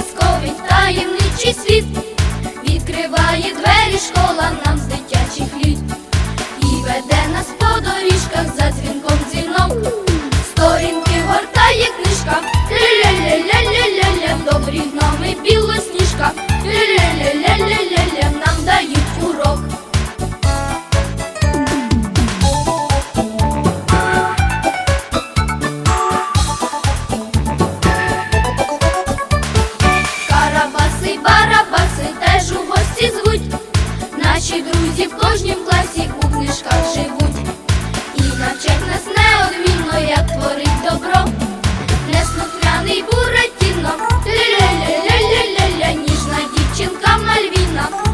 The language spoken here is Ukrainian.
казковий таємничий світ, відкриває двері школа нам з дитячих літ, і веде нас по доріжках за дзвінком дзвінок, сторінки гортає книжка, ля-ля-ля-ля-ля-ля-ля, добрі гноми білосніжка. ля-ля-ля Наші друзі в кожнім класі у книжках живуть і навчать нас неодмінно, як творить добро, неслухняний буратіно, ля-ля-ля-ля-ля-ля-ля, ніжна дівчинка мальвіна.